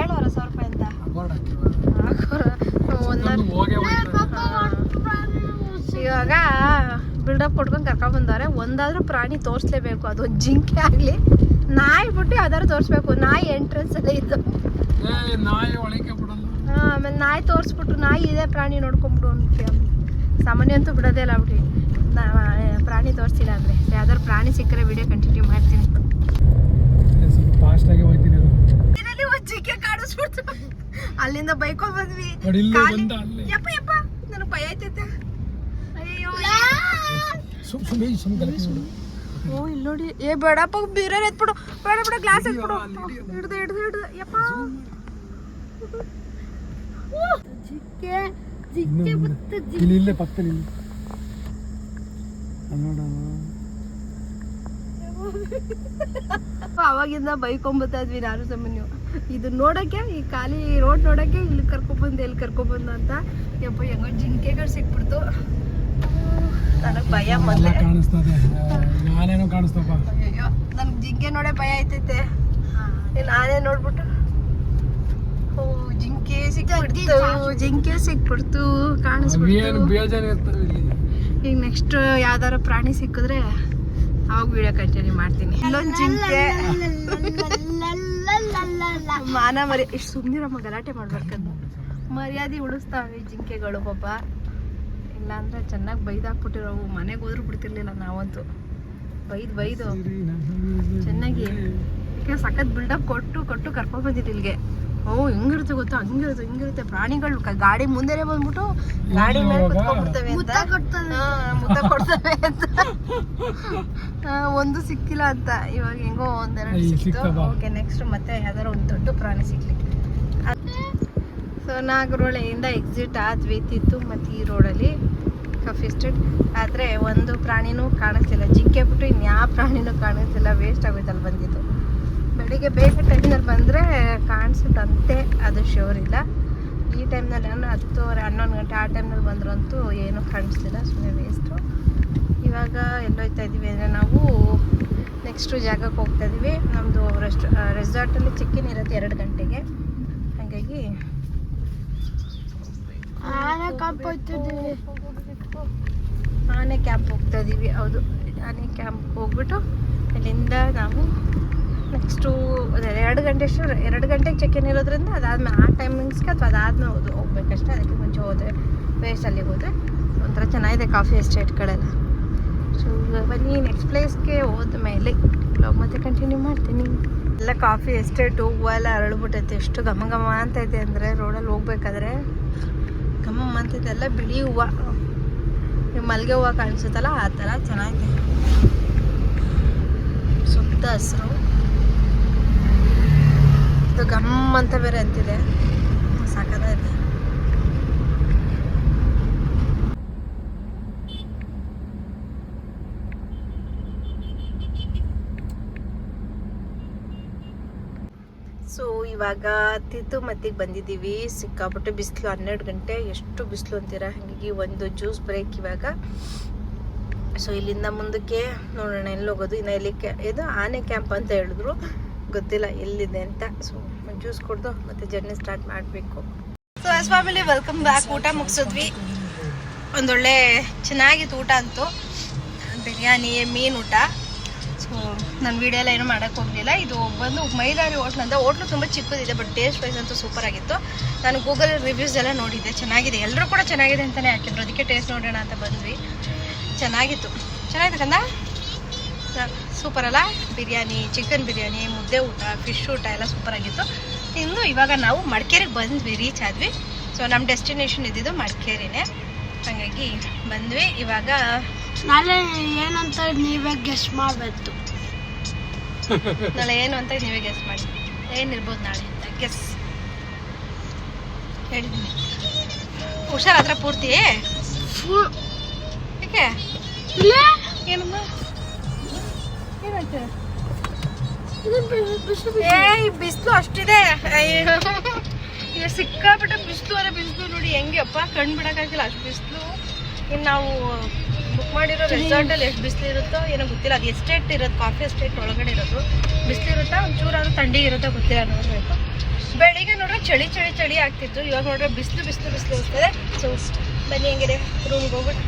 ಏಳುವರೆ ಸಾವಿರ ರೂಪಾಯಿ ಅಂತ. ಇವಾಗ ಬಿಲ್ಡಪ್ ಕೊಟ್ಕೊಂಡು ಕರ್ಕೊಂಡ್ ಬಂದವ್ರೆ ಒಂದಾದ್ರೂ ಪ್ರಾಣಿ ತೋರಿಸ್ಲೇಬೇಕು. ಅದು ಜಿಂಕೆ ಆಗಲಿ ನಾಯಿ ಬಿಟ್ಟು ಯಾವ್ದಾದ್ರು ತೋರಿಸ್ಬೇಕು. ನಾಯಿ ಎಂಟ್ರೆನ್ಸ್ ಅಲ್ಲೇ ಇದ್ದು ಆಮೇಲೆ ನಾಯಿ ತೋರಿಸ್ಬಿಟ್ಟು ನಾಯಿ ಇದೆ ಪ್ರಾಣಿ ನೋಡ್ಕೊಂಬಿಡು ಅಂತ ಸಾಮಾನ್ಯ ಅಂತೂ ಬಿಡೋದೇ ಇಲ್ಲ ಬಿಡಿ. ಪ್ರಾಣಿ ತೋರಿಸಿಲ್ಲ ಅಂದರೆ. ಯಾವ್ದಾದ್ರು ಪ್ರಾಣಿ ಸಿಕ್ಕರೆ ವಿಡಿಯೋ ಕಂಟಿನ್ಯೂ ಮಾಡ್ತೀನಿ. ಫಾಸ್ಟಾಗಿ ಹೋಗ್ತೀನಿ ಜಿಂಕೆ ಕಾಡಿಸ್ಬಿಡ್ತು. ಅಲ್ಲಿಂದ ಬೈಕೊಂಡ್ ಬಂದ್ವಿ. ಖಾಲಿ- ಯಪ್ಪ ಯಪ್ಪ ನನಗೆ ಭಯ ಆಯ್ತೈತೆ. ಅಯ್ಯೋ ಸುಮ್ ಸುಮ್ಮನೆ ಸುಮ್ ಗಲಭೆ ನೋಡು ಓ ಇಲ್ಲಿ ನೋಡಿ. ಏ ಬೇಡಪ್ಪ ಬೀರರ್ ಎತ್ಬಿಡು. ಬೇಡ ಬೇಡ ಗ್ಲಾಸ್ ಎತ್ಬಿಡು. ಹಿಡ್ದು ಹಿಡ್ದು ಹಿಡ್ದು. ಯಪ್ಪ. ಜಿಕ್ಕೆ ಜಿಕ್ಕೆ ಮುಂದೆ. ಮತ್ತೆ ಇಲ್ಲಿ ಇಲ್ಲೇ ಪಕ್ಕದಲ್ಲಿ ಇಲ್ಲಿ. ಅವಾಗಿಂದ ಬೈಕೊಂಬತ್ತಾ ಇದ್ವಿ ನಾನು ಸಾಮಾನ್ಯ ಇದು ನೋಡಕ್ಕೆ ಈ ಖಾಲಿ ರೋಡ್ ನೋಡಕ್ಕೆ ಇಲ್ಲಿ ಕರ್ಕೊಬಂದು ಎಲ್ಲಿ ಕರ್ಕೊಬಂದು ಅಂತ ಯಪ್ಪ ಹೆಂಗೋ ಜಿಂಕೆಗಳು ಸಿಕ್ಬಿಡ್ತು. ನನಗೆ ಭಯ ಎಲ್ಲ ಮೊದಲೇ. ಕಾಣಿಸ್ತದೆ ನಾನೇನೋ ಕಾಣಿಸ್ತಪ್ಪ ಅಯ್ಯೋ ನನ್ಗೆ ಜಿಂಕೆ ನೋಡೇ ಭಯ ಆಯ್ತೈತೆ. ಇಲ್ಲಿ ಆನೆ ನೋಡ್ಬಿಟ್ಟು ಓ ಜಿಂಕೆ ಸಿಕ್ಬಿಡ್ತು. ಜಿಂಕೆ ಸಿಕ್ಬಿಡ್ತು. ಕಾಣಿಸ್ಬಿಡ್ತು. ಈಗ ನೆಕ್ಸ್ಟ್ ಯಾವ್ದಾರ ಪ್ರಾಣಿ ಸಿಕ್ಕಿದ್ರೆ ಅವಾಗ ವಿಡಿಯೋ ಕಂಟಿನ್ಯೂ ಮಾಡ್ತೀನಿ. ಇಲ್ಲೊಂದು ಜಿಂಕೆ. ಮಾನ ಮರಿ ಇಷ್ಟು ಸುಮ್ಮನಿರಮ್ಮ ಗಲಾಟೆ ಮಾಡ್ಬೇಕಂತ ಮರ್ಯಾದೆ ಉಳಿಸ್ತಾವೆ ಜಿಂಕೆಗಳು ಪಾಪ. ಇಲ್ಲಾಂದ್ರೆ ಚೆನ್ನಾಗಿ ಬೈದಾಕ್ಬಿಟ್ಟಿರೋವು ಮನೆಗೆ ಹೋದ್ರೂ ಬಿಡ್ತಿರ್ಲಿಲ್ಲ ನಾವಂತೂ. ಬೈದು ಬೈದು. ಚೆನ್ನಾಗಿ. ಯಾಕೆ ಸಖತ್ ಬಿಲ್ಡಪ್ ಕೊಟ್ಟು ಕೊಟ್ಟು ಕರ್ಕೊಂಡ್ ಓ ಹಿಂಗಿರುತ್ತೆ ಗೊತ್ತಾ? ಹಂಗಿರುತ್ತೆ ಹಿಂಗಿರುತ್ತೆ? ಪ್ರಾಣಿಗಳು ಗಾಡಿ ಮುಂದೆನೆ ಬಂದ್ಬಿಟ್ಟು ಗಾಡಿ ಮೇಲೆ ಕುತ್ಕೊಂಡ್ಬಿಡ್ತವೆ ಅಂತ. ಮುತ್ತ ಕೊಡ್ತವೆ. ಹಾ, ಮುತ್ತ ಕೊಡ್ತವೆ ಅಂತ. ಒಂದು ಸಿಕ್ಕಿಲ್ಲ ಅಂತ. ಇವಾಗ ಹೆಂಗೋ ಒಂದೆರಡು ಸಿಕ್ತು ಓಕೆ ನೆಕ್ಸ್ಟ್ ಮತ್ತೆ ಯಾವ್ದಾರ ಒಂದು ದೊಡ್ಡ ಪ್ರಾಣಿ ಸಿಕ್ಲಿ ಸೊ ನಾಗರೊಳೆಯಿಂದ ಎಕ್ಸಿಟ್ ಆದ್ವಿ ತಿತ್ತು ಮತ್ತು ಈ ರೋಡಲ್ಲಿ ಕಾಫಿ ಸ್ಟ್ರೀಟ್ ಆದರೆ ಒಂದು ಪ್ರಾಣಿನೂ ಕಾಣಿಸ್ತಿಲ್ಲ ಜಿಂಕೆ ಬಿಟ್ಟು ಇನ್ಯಾವ ಪ್ರಾಣಿನೂ ಕಾಣಿಸ್ತಿಲ್ಲ ವೇಸ್ಟ್ ಆಗೋಯ್ತಲ್ಲಿ ಬಂದಿದ್ದು. ಬೆಳಿಗ್ಗೆ ಬೇಗ ಟೈಮ್ನಲ್ಲಿ ಬಂದರೆ ಕಾಣಿಸುತ್ತಂತೆ ಅದು ಶೋರ್ ಇಲ್ಲ. ಈ ಟೈಮ್ನಲ್ಲಿ ನಾನು ಹತ್ತುವರೆ ಹನ್ನೊಂದು ಗಂಟೆ ಆ ಟೈಮ್ನಲ್ಲಿ ಬಂದ್ರಂತೂ ಏನೂ ಕಾಣಿಸ್ತಿಲ್ಲ ಸುಮ್ಮನೆ ವೇಸ್ಟು ಇವಾಗ ಎಲ್ಲೋಯ್ತಾ ಇದ್ದೀವಿ ಅಂದರೆ ನಾವು ನೆಕ್ಸ್ಟು ಜಾಗಕ್ಕೆ ಹೋಗ್ತಾ ಇದ್ದೀವಿ. ನಮ್ಮದು ರೆಸ್ಟ್ ರೆಸಾರ್ಟಲ್ಲಿ ಚಿಕ್ಕಿನ ಇರುತ್ತೆ ಎರಡು ಗಂಟೆಗೆ. ಹಾಗಾಗಿ ಆನೆ ಕ್ಯಾಂಪ್ ಹೋಗ್ತಾ ಇದ್ದೀವಿ ಹೌದು. ಆನೆ ಕ್ಯಾಂಪ್ ಹೋಗ್ಬಿಟ್ಟು ಅಲ್ಲಿಂದ ನಾವು ನೆಕ್ಸ್ಟು ಎರಡು ಗಂಟೆ ಅಷ್ಟು, ಎರಡು ಗಂಟೆಗೆ ಚೆಕ್ ಇರೋದ್ರಿಂದ ಅದಾದ್ಮೇಲೆ ಆ ಟೈಮಿಂಗ್ಸ್ಗೆ ಅಥವಾ ಅದಾದ್ಮೇಲೆ ಹೋದು. ಹೋಗ್ಬೇಕಷ್ಟೇ ಅದಕ್ಕೆ ಮುಂಚೆ ಹೋದರೆ ವೇಸ್ಟಲ್ಲಿಗೆ ಹೋದರೆ ಒಂಥರ ಚೆನ್ನಾಗಿದೆ ಕಾಫಿ ಎಸ್ಟೇಟ್ಗಳೆಲ್ಲ ಸೊ ಬನ್ನಿ ನೆಕ್ಸ್ಟ್ ಪ್ಲೇಸ್ಗೆ ಹೋದ ಮೇಲೆ ಬ್ಲಾಗ್ ಮತ್ತೆ ಕಂಟಿನ್ಯೂ ಮಾಡ್ತೀನಿ. ಎಲ್ಲ ಕಾಫಿ ಎಸ್ಟೇಟು ಹೂವು ಎಲ್ಲ ಅರಳ್ಬಿಟ್ಟೈತೆ, ಎಷ್ಟು ಘಮ ಘಮ ಅಂತೈತೆ ಅಂದರೆ ರೋಡಲ್ಲಿ ಹೋಗ್ಬೇಕಾದ್ರೆ ಘಮ ಅಂತೈತೆ ಎಲ್ಲ ಬಿಳಿ ಹೂವು. ಈ ಮಲ್ಲಿಗೆ ಹೂವು ಕಾಣಿಸುತ್ತಲ್ಲ, ಆ ಥರ ಚೆನ್ನಾಗಿದೆ. ಸುತ್ತ ಹಸಿರು. ಇದು ಗಮ್ ಅಂತ ಬೇರೆ ಅಂತಿದೆ. ಸಾಕಾಗಿದೆ ಸೊ ಇವಾಗ ತಿತ್ತುಮತ್ತಿಗೆ ಬಂದಿದ್ದೀವಿ. ಸಿಕ್ಕಾಪಟ್ಟೆ ಬಿಸಿಲು, ಹನ್ನೆರಡು ಗಂಟೆ. ಎಷ್ಟು ಬಿಸಿಲು ಅಂತೀರ? ಹಾಗಾಗಿ ಒಂದು ಜ್ಯೂಸ್ ಬ್ರೇಕ್ ಇವಾಗ. ಸೊ ಇಲ್ಲಿಂದ ಮುಂದಕ್ಕೆ ನೋಡೋಣ, ಎಲ್ಲಿ ಹೋಗೋದು, ಇನ್ನು ಇಲ್ಲಿ ಇದು ಆನೆ ಕ್ಯಾಂಪ್ ಅಂತ ಹೇಳಿದ್ರು. ಗೊತ್ತಿಲ್ಲ ಎಲ್ಲಿದೆ ಅಂತ. ಸೊ ಜ್ಯೂಸ್ ಕುಡ್ದು ಮತ್ತೆ ಜರ್ನಿ ಸ್ಟಾರ್ಟ್ ಮಾಡಬೇಕು. So yes family welcome back ಊಟ ಮುಗಿಸಿದ್ವಿ. ಒಂದೊಳ್ಳೆ ಚೆನ್ನಾಗಿತ್ತು ಊಟ ಅಂತೂ. ಬಿರಿಯಾನಿ, ಮೀನು ಊಟ. ಸೊ ನಾನು ವೀಡಿಯೋ ಎಲ್ಲ ಏನು ಮಾಡೋಕ್ಕೆ ಹೋಗಲಿಲ್ಲ. ಇದು ಬಂದು ಮೈಲಾರಿ ಹೋಟ್ಲ್ ಅಂತ ಹೋಟ್ಲು ತುಂಬ ಚಿಕ್ಕದಿದೆ ಬಟ್ ಟೇಸ್ಟ್ ವೈಸ್ ಅಂತೂ ಸೂಪರ್ ಆಗಿತ್ತು. ನಾನು ಗೂಗಲ್ ರಿವ್ಯೂಸ್ ಎಲ್ಲ ನೋಡಿದ್ದೆ. ಚೆನ್ನಾಗಿದೆ. ಎಲ್ಲರೂ ಕೂಡ ಚೆನ್ನಾಗಿದೆ ಅಂತಲೇ ಹಾಕಿದ್ರು. ಅದಕ್ಕೆ ಟೇಸ್ಟ್ ನೋಡೋಣ ಅಂತ ಬಂದ್ವಿ. ಚೆನ್ನಾಗಿತ್ತು. ಚೆನ್ನಾಗಿದೆ ಕಂದ ಸೂಪರ್ ಅಲ್ಲ. ಬಿರಿಯಾನಿ ಚಿಕನ್ ಬಿರಿಯಾನಿ ಮುದ್ದೆ ಊಟ ಫಿಶ್ ಊಟ ಎಲ್ಲ ಸೂಪರ್ ಆಗಿತ್ತು. ಇನ್ನು ಇವಾಗ ನಾವು ಮಡಿಕೇರಿಗೆ ಬಂದ್ವಿ ರೀಚ್ ಆದ್ವಿ. ಸೊ ನಮ್ಮ ಡೆಸ್ಟಿನೇಷನ್ ಇದ್ದಿದ್ದು ಮಡಿಕೇರಿನೇ. ಹಾಗಾಗಿ ಬಂದ್ವಿ. ಇವಾಗ ನಾಳೆ ಏನಂತ ನೀವೇ ಗೆಸ್ಟ್ ಮಾಡಬೇಕು. ನಾಳೆ ಏನು ಅಂತ ನೀವೇ ಗೆಸ್ ಮಾಡಿ. ಏನಿರ್ಬೋದು ನಾಳೆ ಅಂತ ಗೆಸ್ ಹೇಳಿದ್ದೀನಿ ಹುಷಾರಾದ್ರೆ ಪೂರ್ತಿ? ಏನಾಯ್ತು ಇದು ಬಿಸಿ ಬಿಸಿ ಏ ಬಿಸಿಲು ಅಷ್ಟಿದೆ. ಈಗ ಸಿಕ್ಕಾಪಟ್ಟೆ ಬಿಸಿಲು ಅರೆ ಬಿಸಿಲು ನೋಡಿ ಹೆಂಗೆ ಅಪ್ಪ, ಕಣ್ಣು ಬಿಡೋಕ್ಕಾಗಿಲ್ಲ ಅಷ್ಟು ಬಿಸಿಲು. ಇನ್ನು ನಾವು ಬುಕ್ ಮಾಡಿರೋ ರೆಸಾರ್ಟಲ್ಲಿ ಎಷ್ಟು ಬಿಸಿಲು ಇರುತ್ತೋ ಏನೋ ಗೊತ್ತಿಲ್ಲ. ಅದು ಎಸ್ಟೇಟ್ ಇರೋದು ಕಾಫಿ ಎಸ್ಟೇಟ್ ಒಳಗಡೆ ಇರೋದು. ಬಿಸಿಲು ಇರುತ್ತಾ? ಒಂಚೂರಾದ್ರೂ ಥಂಡಿ ಇರುತ್ತೋ ಗೊತ್ತಿಲ್ಲ ನೋಡಬೇಕು. ಬೆಳಿಗ್ಗೆ ನೋಡ್ರೆ ಚಳಿ ಚಳಿ ಚಳಿ ಆಗ್ತಿತ್ತು. ಇವಾಗ ನೋಡ್ರೆ ಬಿಸಿಲು ಬಿಸಿಲು ಬಿಸಿಲು ಇರ್ತದೆ ಸೊ ಬನ್ನಿ ಹೆಂಗಿದೆ ರೂಮ್ಗೆ ಹೋಗ್ಬಿಟ್ಟು.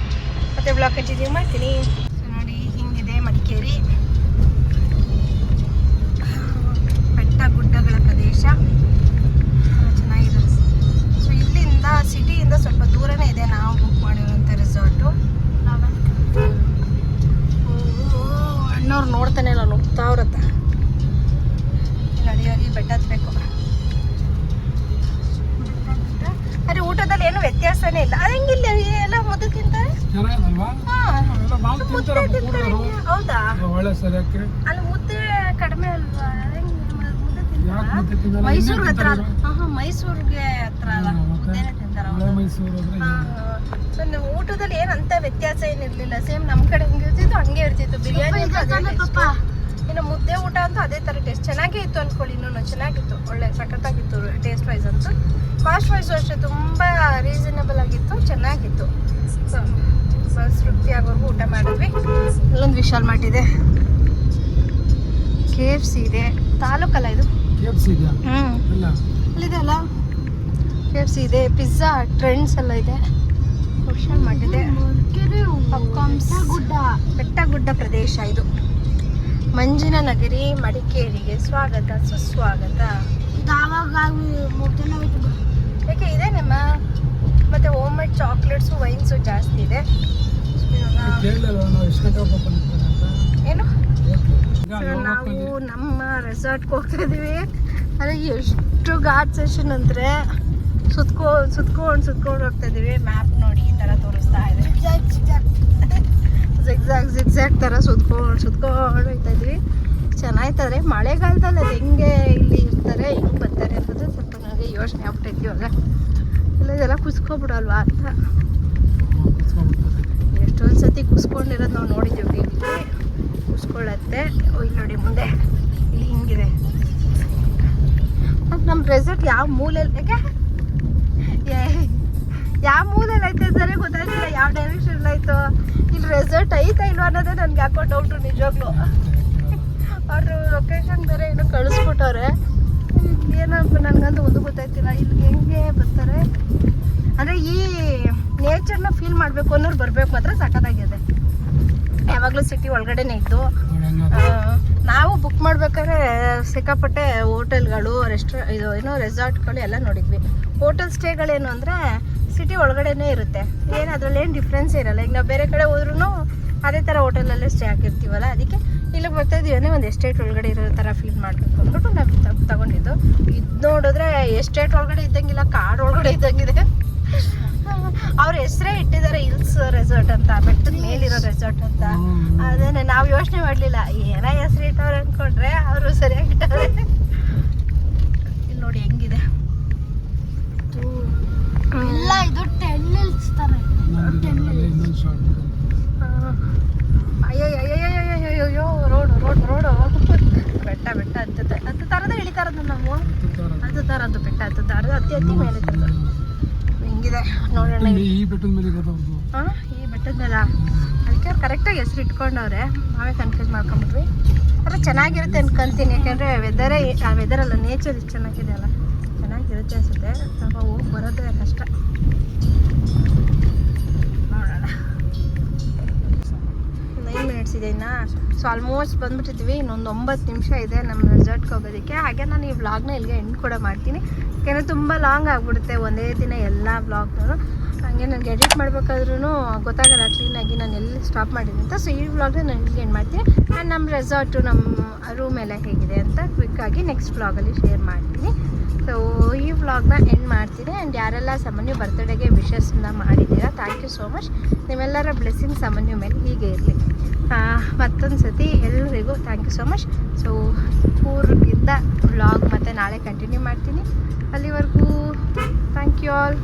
ಮತ್ತೆ ಬ್ಲಾಕ್ ಕಂಟಿನ್ಯೂ ಮಾಡ್ತೀನಿ. ಪ್ರದೇಶ. ಚೆನ್ನಾಗಿದೆ. ಸೊ ಇಲ್ಲಿಂದ ಸಿಟಿಯಿಂದ ಮೈಸೂರಿಗೆ ಹತ್ರ ಅಲ್ಲ? ಮುದ್ದೆನೇ ತಿಂತಾರ ಸೊ ಊಟದಲ್ಲಿ ಏನಂತ ವ್ಯತ್ಯಾಸ ಏನಿರ್ಲಿಲ್ಲ ಸೇಮ್ ನಮ್ಮ ಕಡೆ ಹೆಂಗೆ ಇರ್ತಿತ್ತು ಹಂಗೆ ಇರ್ತಿತ್ತು. ಬಿರಿಯಾನಿ ಅಂತೂ. ಇನ್ನು ಮುದ್ದೆ ಊಟ ಅಂತೂ ಅದೇ ತರ ಟೇಸ್ಟ್ ಚೆನ್ನಾಗೇ ಇತ್ತು ಅಂದ್ಕೊಳ್ಳಿ ಇನ್ನೂ ಚೆನ್ನಾಗಿತ್ತು. ಒಳ್ಳೆ ಸಖತ್ತಾಗಿತ್ತು ಟೇಸ್ಟ್ ವೈಸ್ ಅಂತೂ. ಕಾಸ್ಟ್ ವೈಸ್ ಅಷ್ಟೇ ತುಂಬಾ ರೀಸನಬಲ್ ಆಗಿತ್ತು ಚೆನ್ನಾಗಿತ್ತು. ಸೊ ತೃಪ್ತಿ ಆಗೋರ್ಗು ಊಟ ಮಾಡಿದ್ವಿ. ಇಲ್ಲೊಂದು ವಿಶಾಲ್ ಮಾರ್ಟ್ ಇದೆ. ಕೆ ಎಫ್ ಸಿ ಇದೆ. ತಾಲೂಕಲ್ಲ ಇದು? ಕೆ ಅಲ್ಲಿದೆ ಅಲ್ಲ ಕೆ ಎಫ್ ಸಿ ಇದೆ. ಪಿಜ್ಜಾ ಟ್ರೆಂಡ್ಸ್ ಎಲ್ಲ ಇದೆ. ವಿಶಾಲ್ ಮಾಡಿದೆ ಗುಡ್ಡ ಬೆಟ್ಟ ಗುಡ್ಡ ಪ್ರದೇಶ ಇದು. ಮಂಜಿನ ನಗರಿ ಮಡಿಕೇರಿಗೆ ಸ್ವಾಗತ ಸುಸ್ವಾಗತ. ಯಾಕೆ ಇದೆ ನಮ್ಮ? ಮತ್ತೆ ಹೋಮ್ ಮೇಡ್ ಚಾಕ್ಲೇಟ್ಸು ವೈನ್ಸು ಜಾಸ್ತಿ ಇದೆ. ಏನು? ನಾವು ನಮ್ಮ ರೆಸಾರ್ಟ್ಗೆ ಹೋಗ್ತಾ ಇದೀವಿ. ಎಷ್ಟು ಘಾಟ್ ಸೆಷನ್ ಅಂದ್ರೆ ಸುತ್ಕೋ ಸುತ್ಕೊಂಡು ಸುತ್ಕೊಂಡು ಹೋಗ್ತಾ ಇದೀವಿ. ಮ್ಯಾಪ್ ನೋಡಿ ಈ ತರ ತೋರಿಸ್ತಾ ಇದೆ. ಜಿಗ್ಜಾಗ್ ಜಿಗ್ಜಾಗ್ ಥರ ಸುತ್ಕೊಂಡು ಸುತ್ಕೊಂಡು ಹೋಗ್ತಾ ಇದ್ವಿ. ಚೆನ್ನಾಗ್ತಾರೆ ಮಳೆಗಾಲದಲ್ಲಿ ಅದು ಹೆಂಗೆ ಇಲ್ಲಿ ಇರ್ತಾರೆ ಹೆಂಗೆ ಬರ್ತಾರೆ ಅನ್ನೋದು ಸ್ವಲ್ಪ ನನಗೆ ಯೋಚನೆ ಆಗ್ಬಿಟ್ಟೈತಿ ಇವಾಗ. ಇಲ್ಲದೆಲ್ಲ ಕುಸ್ಕೊಬಿಡಲ್ವಾ ಅಂತ. ಎಷ್ಟೊಂದು ಸತಿ ಕುಸ್ಕೊಂಡಿರೋದು ನಾವು ನೋಡಿದ್ದೀವಿ ಇಲ್ಲಿ ಕುಸ್ಕೊಳ್ಳತ್ತೆ ಇಲ್ಲಿ ನೋಡಿ ಮುಂದೆ. ಇಲ್ಲಿ ಹಿಂಗಿದೆ. ನಮ್ಮ ರೆಸಾರ್ಟ್ ಯಾವ ಮೂಲೆಯಲ್ಲಿ ಯಾಕೆ? ಏ- ಯಾವ ಮೂಲೆಯಲ್ಲಿ ಐತೆ ಸರಿ ಗೊತ್ತಾಗ್ತಿಲ್ಲ ಯಾವ ಡೈರೆಕ್ಷನ್ ಆಯ್ತು ಇಲ್ಲಿ ರೆಸಾರ್ಟ್ ಐತಾ ಇಲ್ವಾ ಅನ್ನೋದೇ ನನ್ಗೆ ಯಾಕೋ ಡೌಟು ನಿಜವಾಗ್ಲೂ. ಅವರು ಲೊಕೇಶನ್ ಬೇರೆ ಏನೋ ಕಳಿಸ್ಬಿಟ್ಟವ್ರೆ. ಏನಪ್ಪ ನನಗಂತೂ ಒಂದು ಗೊತ್ತಾಯ್ತಿಲ್ಲ ಇಲ್ಲಿ ಹೆಂಗೆ ಬರ್ತಾರೆ? ಅಂದರೆ ಈ ನೇಚರ್ನ ಫೀಲ್ ಮಾಡಬೇಕು ಅನ್ನೋರು ಬರಬೇಕು ಮಾತ್ರ ಸಖತ್ತಾಗಿದೆ. ಯಾವಾಗಲೂ ಸಿಟಿ ಒಳಗಡೆನೇ ಇದ್ದು. ನಾವು ಬುಕ್ ಮಾಡ್ಬೇಕಾದ್ರೆ ಸಿಕ್ಕಾಪಟ್ಟೆ ಹೋಟೆಲ್ಗಳು ರೆಸ್ಟೋ ಇದು ಏನೋ ರೆಸಾರ್ಟ್ಗಳು ಎಲ್ಲ ನೋಡಿದ್ವಿ. ಹೋಟೆಲ್ ಸ್ಟೇಗಳೇನು ಅಂದರೆ ಸಿಟಿ ಒಳಗಡೆನೇ ಇರುತ್ತೆ. ಏನು ಅದರಲ್ಲಿ ಏನು ಡಿಫ್ರೆನ್ಸ್ ಇರಲ್ಲ. ಈಗ ನಾವು ಬೇರೆ ಕಡೆ ಹೋದ್ರೂ ಅದೇ ಥರ ಹೋಟೆಲಲ್ಲೇ ಸ್ಟೇ ಹಾಕಿರ್ತೀವಲ್ಲ ಅದಕ್ಕೆ ಇಲ್ಲಿಗೆ ಬರ್ತಾ ಇದೀವಿ ಒಂದು ಎಸ್ಟೇಟ್ ಒಳಗಡೆ ಇರೋ ಥರ ಫೀಲ್ ಮಾಡಬೇಕು ಅಂದ್ಬಿಟ್ಟು ನಾವು ತಗೊಂಡಿದ್ದು. ಇದು ನೋಡಿದ್ರೆ ಎಸ್ಟೇಟ್ ಒಳಗಡೆ ಇದ್ದಂಗಿಲ್ಲ ಕಾಡು ಒಳಗಡೆ ಇದ್ದಂಗಿದೆ. ಅವ್ರ ಹೆಸರೇ ಇಟ್ಟಿದ್ದಾರೆ ಹಿಲ್ಸ್ ರೆಸಾರ್ಟ್ ಅಂತ ಬೆಟ್ಟದ ಮೇಲಿರೋ ರೆಸಾರ್ಟ್ ಅಂತ. ಅದೇನೆ ನಾವು ಯೋಚನೆ ಮಾಡಲಿಲ್ಲ. ಏನ ಹೆಸರು ಇಟ್ಟವ್ರು ಅನ್ಕೊಂಡ್ರೆ ಅವರು ಸರಿಯಾಗಿ ಇಟ್ಟವ್ರೆ ಇಲ್ಲಿ ನೋಡಿ ಹೆಂಗಿದೆ. ಇಲ್ಲ ಇದು ಟೆನ್ ನಿಲ್ಸ್ತಾರೆ ಅಯ್ಯೋ ರೋಡು ರೋಡ್ ರೋಡು ಬೆಟ್ಟ ಬೆಟ್ಟ ಹತ್ತುತ್ತೆ ಹತ್ತು ಥರದ ಇಳಿತಾರದು ನಾವು. ಹತ್ತು ಥರದ್ದು ಬೆಟ್ಟ ಹತ್ತು ಥರದ್ದು ಹತ್ತಿ ಹತ್ತಿ ಮೇಲೆ ಹಿಂಗಿದೆ? ನೋಡೋಣ. ಈ ಬೆಟ್ಟದ ಮೇಲೆ ಹಾಂ ಈ ಬೆಟ್ಟದ ಅದಕ್ಕೆ ಅವ್ರು ಕರೆಕ್ಟಾಗಿ ಹೆಸರು ಇಟ್ಕೊಂಡವ್ರೆ. ನಾವೇ ಕನ್ಫ್ಯೂಸ್ ಮಾಡ್ಕೊಂಬಿಟ್ವಿ ಆದರೆ ಚೆನ್ನಾಗಿರುತ್ತೆ ಅನ್ಕೊಂತೀನಿ. ಯಾಕೆಂದರೆ ವೆದರೇ ಆ ವೆದರ್ ಅಲ್ಲ ನೇಚರ್ ಇಷ್ಟು ಚೆನ್ನಾಗಿದೆ ಅಲ್ಲ. ಚೆನ್ನಾಗಿರುತ್ತೆ ಅನಿಸುತ್ತೆ. ಸ್ವಲ್ಪ ಹೋಗಿ ಬರೋದೇ ಕಷ್ಟ. ನೋಡೋಣ. ಇದೆ ಸೊ ಆಲ್ಮೋಸ್ಟ್ ಬಂದ್ಬಿಟ್ಟಿದ್ವಿ. ಇನ್ನೊಂದು ಒಂಬತ್ತು ನಿಮಿಷ ಇದೆ ನಮ್ಮ ರೆಸಾರ್ಟ್ಗೆ ಹೋಗೋದಕ್ಕೆ. ಹಾಗೆ ನಾನು ಈ ವ್ಲಾಗ್ನ ಇಲ್ಲಿಗೆ ಎಂಡ್ ಕೂಡ ಮಾಡ್ತೀನಿ. ಯಾಕೆಂದರೆ ತುಂಬ ಲಾಂಗ್ ಆಗಿಬಿಡುತ್ತೆ. ಒಂದೇ ದಿನ ಎಲ್ಲ ವ್ಲಾಗ್ನೂ ಹಾಗೆ ನನಗೆ ಎಡಿಟ್ ಮಾಡಬೇಕಾದ್ರೂ ಗೊತ್ತಾಗಲ್ಲ ಕ್ಲೀನಾಗಿ ನಾನು ಎಲ್ಲಿ ಸ್ಟಾಪ್ ಮಾಡಿದ್ದೀನಿ ಅಂತ. ಸೊ ಈ ವ್ಲಾಗ್ನ ನಾನು ಇಲ್ಲಿಗೆ ಎಂಡ್ ಮಾಡ್ತೀನಿ. ಆ್ಯಂಡ್ ನಮ್ಮ ರೆಸಾರ್ಟು ನಮ್ಮ ರೂಮ್ ಎಲ್ಲ ಹೇಗಿದೆ ಅಂತ ಕ್ವಿಕ್ಕಾಗಿ ನೆಕ್ಸ್ಟ್ ವ್ಲಾಗಲ್ಲಿ ಶೇರ್ ಮಾಡ್ತೀನಿ. ಸೊ ಈ ವ್ಲಾಗ್ನ ಎಂಡ್ ಮಾಡ್ತೀನಿ. ಆ್ಯಂಡ್ ಯಾರೆಲ್ಲ ಸಾಮಾನ್ಯ ಬರ್ತ್ಡೇಗೆ ವಿಶಸ್ನ ಮಾಡಿದ್ದೀರಾ ಥ್ಯಾಂಕ್ ಯು ಸೋ ಮಚ್ ನಿಮ್ಮೆಲ್ಲರ ಬ್ಲೆಸ್ಸಿಂಗ್ ಸಾಮಾನ್ಯ ಮೇಲೆ ಹೀಗೆ ಇರಲಿ. ಮತ್ತೊಂದು ಸತಿ ಎಲ್ಲರಿಗೂ thank you so much so ಊರಿಂದ ವ್ಲಾಗ್ ಮತ್ತು ನಾಳೆ ಕಂಟಿನ್ಯೂ ಮಾಡ್ತೀನಿ. ಅಲ್ಲಿವರೆಗೂ ಥ್ಯಾಂಕ್ ಯು ಆಲ್